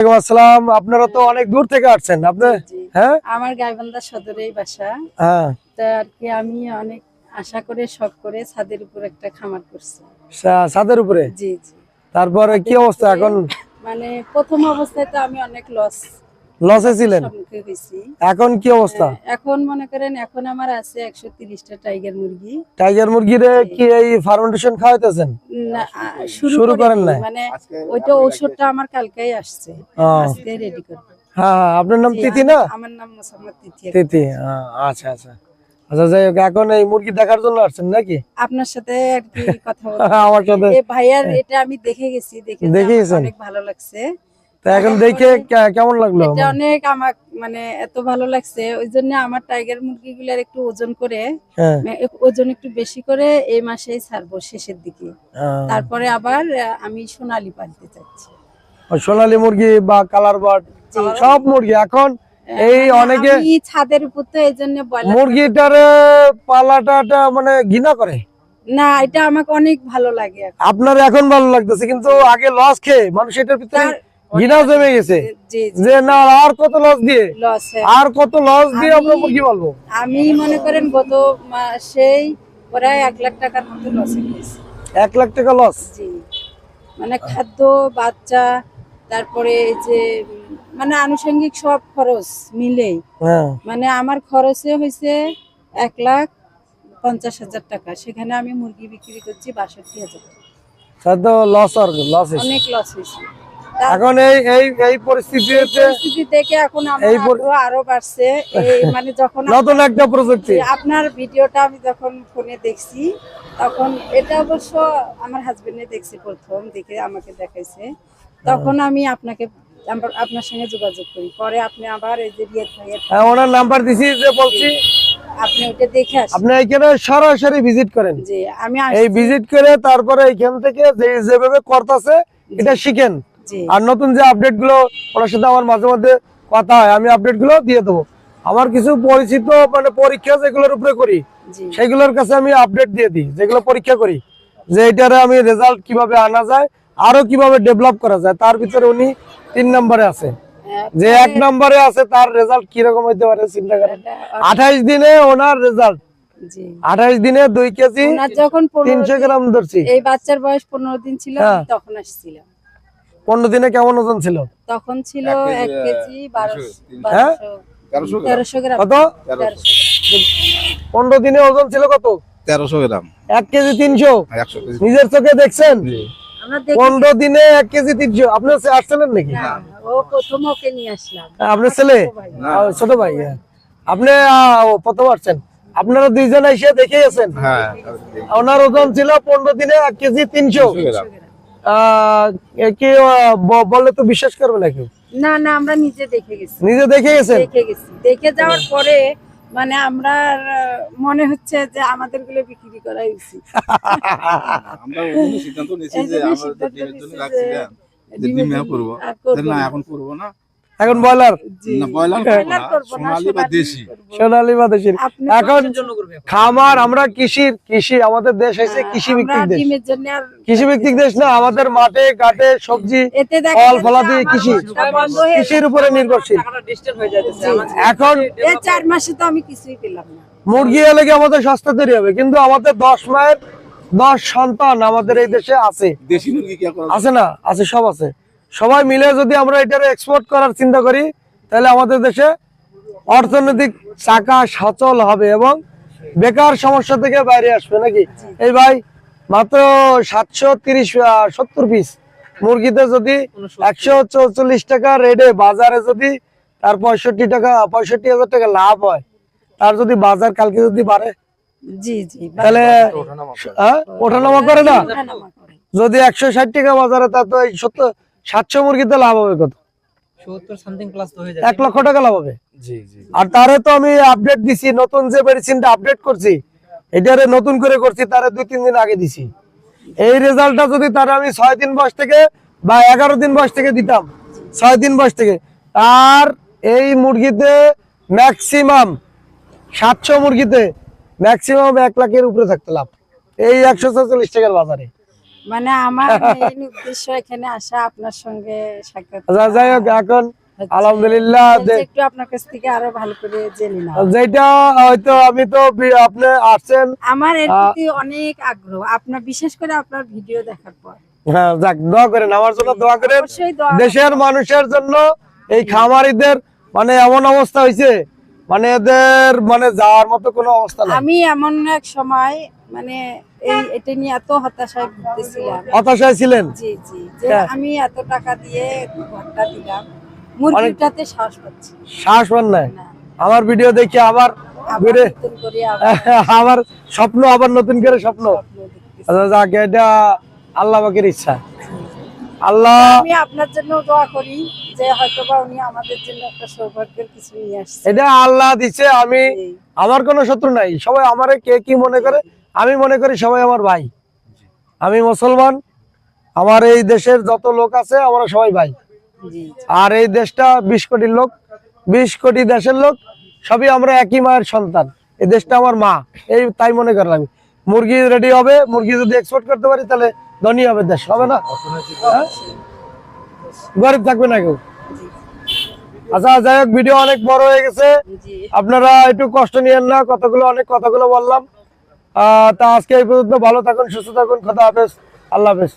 আসসালাম। আপনারা তো অনেক দূর থেকে আসছেন আপনি? হ্যাঁ? আমার গাইবান্ধা সদরেই বাসা। হ্যাঁ। তা আর কি আমি অনেক আশা করে সব করে ছাদের উপর একটা খামার করছি। ছাদের উপরে? জি জি। তারপরে কি অবস্থা এখন? মানে প্রথম অবস্থায় তো আমি অনেক লস লসে ছিলেন? এখন কি অবস্থা? এখন মনে করেন এখন আমার আছে একশো তিরিশটা টাইগার মুরগি। টাইগার মুরগিরে কি এই ফার্মেন্টেশন খাওয়াইতেছেন? না, শুরু করেন। নাই? মানে ওইটা ঔষধটা আমার কালকেই আসছে। আজকে রেডি করব। হ্যাঁ হ্যাঁ, আপনার নাম তিথি আমার- না? আমার নাম মোসাম্মদ তিথি তিথি হ্যাঁ, আচ্ছা আচ্ছা। আচ্ছা যাই হোক এখন এই মুরগি দেখার জন্য আসছেন নাকি? আপনার সাথে আর কি কথা বলতে আমার সাথে। ভাইয়ার এটা আমি দেখে গেছি দেখে অনেক ভালো লাগছে। তা এখন দেখে কেমন লাগল এটা অনেক আমার মানে এত ভালো লাগছে। ওই জন্য আমার টাইগার মুরগিগুলার একটু ওজন করে হ্যাঁ। মানে ওজন একটু বেশি করে এই মাসেই ছাড়বো শেষের দিকে। হ্যাঁ। তারপরে আবার আমি সোনালি পালতে চাচ্ছি। সোনালী মুরগি বা কালার বার্ড সব মুরগি। এখন এই মানে অনেকে ছাদের উপর তো এই জন্য মুরগিটারে পালাটাটা মানে ঘৃণা করে। না এটা আমাকে অনেক ভালো লাগে। আপনার এখন ভালো লাগতেছে কিন্তু আগে লস খেয়ে মানুষ এটার ভিতরে তার- ঘৃণা জমে গেছে। যে না আর কত লস দিয়ে? আর কত লস দিয়ে আমরা আমি- মুরগি পালবো আমি মনে করেন গত মাসেই প্রায় এক লাখ টাকার মতো লস এক লাখ টাকা লস মানে খাদ্য বাচ্চা তারপরে যে মানে আনুষঙ্গিক সব খরচ মিলেই। হ্যাঁ। মানে আমার খরচে হয়েছে এক লাখ পঞ্চাশ হাজার টাকা। সেখানে আমি মুরগি বিক্রি করছি বাষট্টি হাজার টাকা। লস আর লস অনেক লস হয়েছে। এখন এই এই এই পরিস্থিতিতে পরিস্থিতি দেখে এখন আমার আরও বাড়ছে। এই মানে যখন নতুন একটা প্রযুক্তি। আপনার ভিডিওটা আমি যখন ফোনে দেখছি তখন এটা অবশ্য আমার হাজবেন্ডে দেখছি প্রথম দেখে আমাকে দেখাইছে। তখন আমি আপনাকে আপনার সঙ্গে যোগাযোগ করি। পরে আপনি আবার এই যে রিয়াদ ভাইয়ের হ্যাঁ, ওনার নাম্বার দিছি যে বলছি আপনি ওটা দেখে আসেন। আপনি এখানে সরাসরি ভিজিট করেন। যে আমি এই ভিজিট করে তারপরে এখান থেকে যে যেভাবে করতেছে এটা শিখেন। জি আর নতুন যে আপডেটগুলো ওনার সাথে আমার মাঝে মধ্যে কথা হয় আমি আপডেটগুলো দিয়ে দেবো। আমার কিছু পরিচিত মানে পরীক্ষা যেগুলোর উপরে করি সেগুলোর কাছে আমি আপডেট দিয়ে দিই যেগুলো পরীক্ষা করি যে এটারে আমি রেজাল্ট কীভাবে আনা যায় আরও কীভাবে ডেভেলপ করা যায় তার ভিতরে উনি তিন নম্বরে আছে। যে এক নম্বরে আছে তার রেজাল্ট কীরকম হইতে পারে চিন্তা করেন। আঠাইশ দিনে ওনার রেজাল্ট আঠাইশ দিনে দুই কেজি যখন তিনশো গ্রাম ধরছি। এই বাচ্চার বয়স পনেরো দিন ছিল হ্যাঁ। তখন আসছিলাম। পনেরো দিনে কেমন ওজন ছিল? তখন ছিল এক কেজি বারোশো হ্যাঁ? তেরোশো গ্রাম। কত? পনেরো দিনে ওজন ছিল কত? তেরোশো গ্রাম। এক কেজি তিনশো? নিজের চোখে দেখছেন? পনেরো দিনে এক কেজি তিনশো। আপনার আসছিলেন নাকি? না, ও প্রথম ওকে নিয়ে আসলাম। আপনার ছেলে? ছোট ভাই। হ্যাঁ। আপনি প্রথম আসছেন। আপনারা দুইজন এসে দেখে গেছেন হ্যাঁ। ওনার ওজন ছিল পনেরো দিনে এক কেজি তিনশো। কি বললে তো বিশ্বাস করবে না কেউ? না না আমরা নিজে দেখে গেছি। নিজে দেখে গেছেন? দেখে গেছি। দেখে যাওয়ার পরে মানে আমরা মনে হচ্ছে যে আমাদেরগুলো বিক্রি করা উচিত। আমরা ওই সিদ্ধান্ত নিয়েছি যে আমরা ডিমের জন্য যে ডিমে করব না। এখন করব না। এখন ব্রয়লার? সোনালী বা দেশি। এখন খামার আমরা কৃষির কৃষি আমাদের দেশ হয়েছে কৃষি ভিত্তিক দেশ। কৃষি ভিত্তিক দেশ না আমাদের মাঠে ঘাটে সবজি ফল যাচ্ছে ফলাদি কৃষি। কৃষির উপরে নির্ভরশীল। এখন চার মাসে তো আমি কিছুই পেলাম না। মুরগি এলে কি আমাদের সস্তা তৈরি হবে? কিন্তু আমাদের দশ মায়ের দশ সন্তান আমাদের এই দেশে আছে। দেশি মুরগি কি করা আছে না? আছে সব আছে। সবাই মিলে যদি আমরা এটার এক্সপোর্ট করার চিন্তা করি তাহলে আমাদের দেশে অর্থনৈতিক চাকা সচল হবে এবং বেকার সমস্যা থেকে বাইরে আসবে নাকি? এই ভাই মাত্র সাতশো তিরিশ সত্তর পিস মুরগিতে যদি একশো চৌচল্লিশ টাকা রেটে বাজারে যদি তার পঁয়ষট্টি টাকা পঁয়ষট্টি হাজার টাকা লাভ হয় তার যদি বাজার কালকে যদি বাড়ে? জি জি তাহলে হ্যাঁ ওঠানামা করে না? যদি একশো ষাট টাকা বাজারে তা তো এই সত্তর সাতশো মুরগিতে লাভ হবে কত? হয়ে এক লক্ষ টাকা লাভ হবে? জি জি। আর তারে তো আমি আপডেট দিছি নতুন যে মেডিসিনটা আপডেট করছি এটারে নতুন করে করছি তারে দুই তিন দিন আগে দিছি। এই রেজাল্টটা যদি তারা আমি ছয় দিন বয়স থেকে বা এগারো দিন বয়স থেকে দিতাম ছয় দিন বয়স থেকে আর এই মুরগিতে ম্যাক্সিমাম সাতশো মুরগিতে ম্যাক্সিমাম এক লাখের উপরে থাকতে লাভ। এই একশো ছচল্লিশ টাকার বাজারে। মানে আমার মেইন উদ্দেশ্য এখানে আসা আপনার সঙ্গে সাক্ষাৎ আচ্ছা, যাই হোক এখন আলহামদুলিল্লাহ একটু আপনার কাছ থেকে আরও ভালো করে জেনে নাও। যেটা হয়তো আমি তো আপনি আসছেন আমার এর প্রতি অনেক আগ্রহ। আপনার বিশেষ করে আপনার ভিডিও দেখার পর। হ্যাঁ যাক দোয়া করেন আমার জন্য দোয়া করেন। দেশের মানুষের জন্য এই খামারিদের মানে এমন অবস্থা হয়েছে মানে এদের মানে যাওয়ার মতো কোনো অবস্থা নাই। আমি এমন এক সময় মানে এই এটা নিয়ে এত হতাশায় ভুগতেছিলাম। হতাশায় ছিলেন? জি জি যে হ্যাঁ। আমি এত টাকা দিয়ে ঘরটা দিলাম মুরগিটাতে শ্বাস পাচ্ছি। শ্বাস পান না। আমার ভিডিও দেখে আবার স্বপ্ন আবার নতুন করে স্বপ্ন। আচ্ছা যাক এটা আল্লাহ ইচ্ছা। আল্লাহ আমি আপনার জন্য দোয়া করি যে হয়তো বা উনি আমাদের জন্য একটা সৌভাগ্যের কিছু নিয়ে আসছে এটা আল্লাহ দিছে আমি আমার কোনো শত্রু নাই। সবাই আমারে কে কি মনে করে আমি মনে করি সবাই আমার ভাই। আমি মুসলমান আমার এই দেশের যত লোক আছে আমরা সবাই ভাই। আর এই দেশটা বিশ কোটির লোক বিশ কোটি দেশের লোক সবই আমরা একই মায়ের সন্তান। এই দেশটা আমার মা এই তাই মনে করা লাগবে মুরগি রেডি হবে মুরগি যদি এক্সপোর্ট করতে পারি তাহলে ধনী হবে দেশ হবে না? হ্যাঁ? গরিব থাকবে না কেউ। আচ্ছা যাই হোক ভিডিও অনেক বড় হয়ে গেছে। আপনারা একটু কষ্ট নিয়েন না কতগুলো অনেক কথাগুলো বললাম। তা আজকে এই পর্যন্ত ভালো থাকুন সুস্থ থাকুন কথা হাফেজ আল্লাহ হাফেজ।